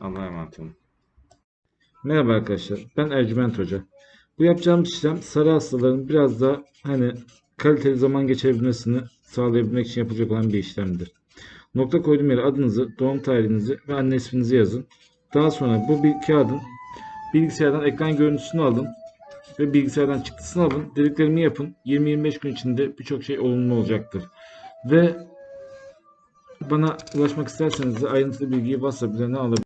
Allah'a emanet olun. Merhaba arkadaşlar. Ben Ercüment Hoca. Bu yapacağım işlem sarı hastaların biraz daha hani kaliteli zaman geçirebilmesini sağlayabilmek için yapılacak olan bir işlemdir. Nokta koyduğum yere adınızı, doğum tarihinizi ve anne isminizi yazın. Daha sonra bu bir kağıdın bilgisayardan ekran görüntüsünü alın ve bilgisayardan çıktısını alın. Dediklerimi yapın. 20-25 gün içinde birçok şey olumlu olacaktır. Ve bana ulaşmak isterseniz de ayrıntılı bilgiyi WhatsApp üzerinden alabilirsiniz.